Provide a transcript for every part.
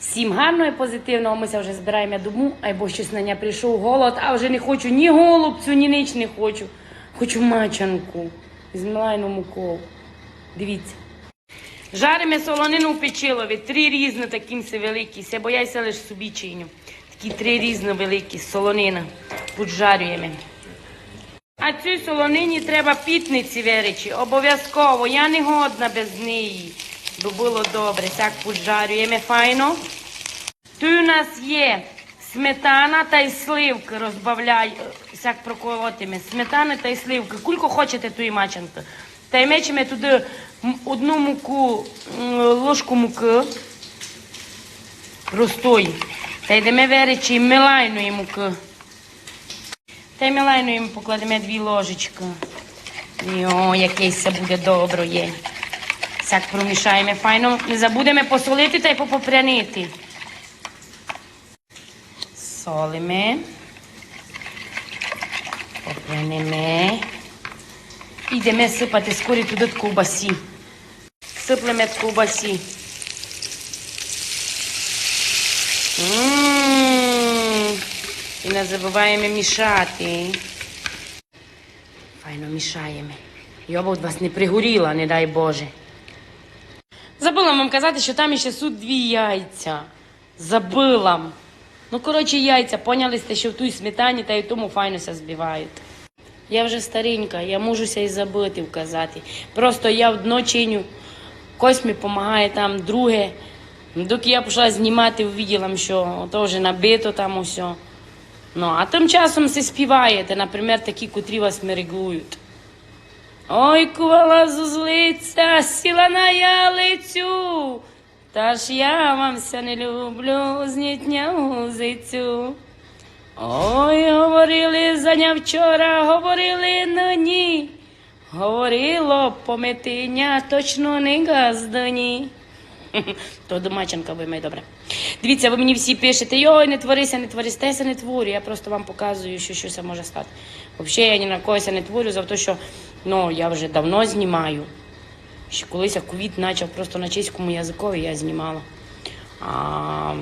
Всім гарного і позитивного. Ми вже збираємо дому, або щось на ня прийшов голод, а вже не хочу ні голубцю, ні ніч не хочу. Хочу мачанку з милайну мукою. Дивіться. Жаримо солонину в печилові, три різні такі великі. Ся бояйся лише собі чиню. Такі три різні великі солонина. Поджарюємо. А цій солонині треба пітниці веречі, обов'язково. Я не годна без неї. Би було добре. Так поджарюємо файно. Тут у нас є сметана та й сливки розбавляй, всяк проколотимо. Сметана та й сливки. Кулько хочете ту і мачанку. Та й мечемо туди одну муку, ложку муки простої. Та йдемо веречі милайної муки. Та й милайну їм покладемо дві ложечки. Йо, який це буде добро є. Всяк промішаємо файно. Не забудемо посолити та й попопрянити. Солимо. Попрянемо. Йдемо сипати скорі туди ковбасі. Сиплемо ковбасі. М. І не забуваємо мішати. Файно мішаємо. Йоба від вас не пригоріла, не дай Боже. Забула вам казати, що там ще суд дві яйця. Забила. Ну, коротше, яйця, поняли сте, що в тій сметані та й тому файно ся збивають. Я вже старенька, я можуся і забити вказати. Просто я в дно чиню, мені допомагає там, друге. Доки я пішла знімати, увиділа, що то вже набито там усе. Ну, а тим часом се співаєте, наприклад, такі, котрі вас мерегують. Ой, кувала зузлиця, сіла на ялицю, та ж я вамся не люблю, знітня гузицю. Ой, говорили заня вчора, говорили ні, говорило пометиня, точно не газдані. То домаченка ви моя добре. Дивіться, ви мені всі пишете, йой, не творися, не творись, та я се не творю. Я просто вам показую, що щось може стати. Взагалі я ні на когось не творю, за те, що ну, я вже давно знімаю. Ще колись ковід почав просто на чеському язикові я знімала. А,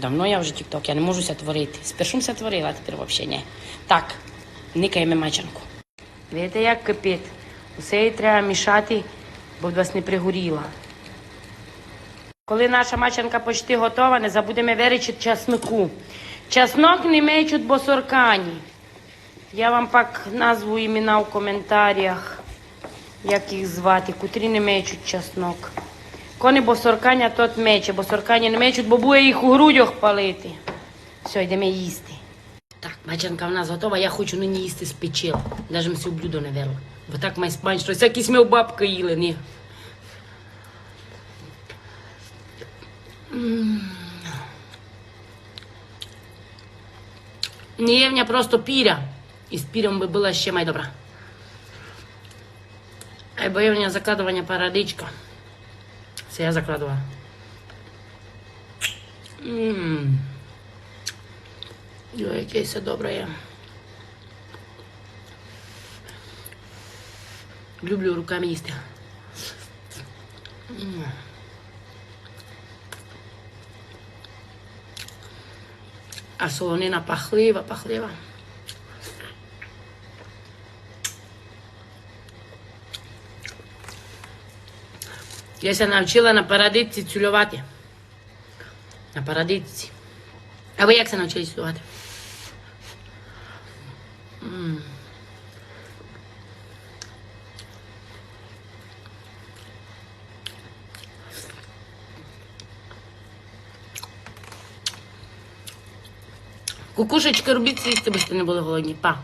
давно я вже тік-ток, я не можу ся творити. Спершу ся творила, а тепер взагалі ні. Так, никаємо мачанку. Видите, як кипить? Усе її треба мішати, бо вас не пригоріла. Коли наша мачанка почти готова, не забудемо вирічити часнику. Часнок не мечуть босоркані. Я вам пак назву імена в коментарях, як їх звати, котрі не мечуть часнок. Кони босорканя тот мече, босоркані не мечуть, бо буде їх у грудях палити. Все, йдемо їсти. Так, мачанка в нас готова, я хочу нині їсти з печил. Даже мсі в блюдо не верла. Бо так май смачно. Всякі ми у бабки їли, ні. Нієвня просто піря. І з пірем би була ще май добра. А боєвня закладування парадичка. Це я закладувала. Ммм. Яке все добре є. Люблю руками їсти. М. А солонина пахлива, пахлива. Я се навчила на парадитці цюлювати. На парадитці. А ви як се навчились цюлювати? М. Кукушечки робіть їсти, бо не були голодні. Па.